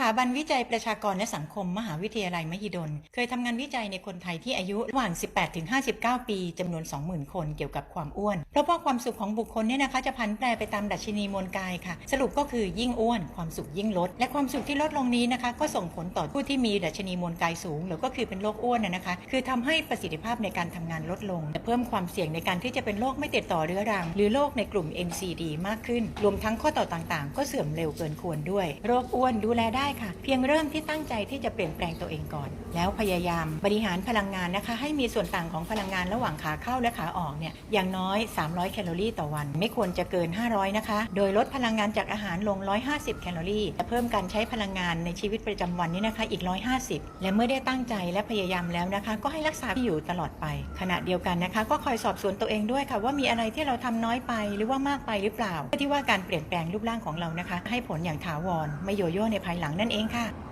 ถาบันวิจัยประชากรและสังคมมหาวิทยาลัยมหิดล เคยทำงานวิจัยในคนไทยที่อายุระหว่าง 18-59 ปีจำนวน 20,000 คนเกี่ยวกับความอ้วน เพราะว่าความสุขของบุคคลเนี่ยนะคะจะพันแปรไปตามดัชนีมวลกายค่ะ สรุปก็คือยิ่งอ้วนความสุขยิ่งลด และความสุขที่ลดลงนี้นะคะ ก็ส่งผลต่อผู้ที่มีดัชนีมวลกายสูง หรือก็คือเป็นโรคอ้วนนะคะ คือทำให้ประสิทธิภาพในการทำงานลดลงและเพิ่มความเสี่ยงในการที่จะเป็นโรคไม่ติดต่อเรื้อรัง หรือโรคในกลุ่ม NCD มากขึ้น รวมทั้งข้อต่อต่างๆ ก็เสื่อมเร็วเกินควรด้วย โรคอ้วนดูแลได้ค่ะ เพียงเริ่มที่ตั้งใจที่จะเปลี่ยนแปลงตัวเองก่อน แล้วพยายามบริหารพลังงานนะคะ ให้มีส่วนต่างของพลังงานระหว่างขาเข้าและขาออกเนี่ยอย่างน้อย 300 แคลอรี่ต่อวัน ไม่ควรจะเกิน 500 นะคะ โดยลดพลังงานจากอาหารลง 150 แคลอรี่และเพิ่มการใช้พลังงานในชีวิตประจำวันนี้นะคะอีก 150 และเมื่อได้ตั้งใจและพยายามแล้วนะคะ ก็ให้รักษาที่อยู่ตลอดไป ขณะเดียวกันนะคะ ก็คอยสอบสวนตัวเองด้วยค่ะ ว่ามีอะไรที่เราทำน้อยไปหรือว่ามากไปหรือเปล่าเพื่อที่ว่าการเปลี่ยนแปลงรูปร่างของเรานะคะ ให้ผลอย่างถาวรไม่โยโย่ในภายหลังนั่นเองค่ะ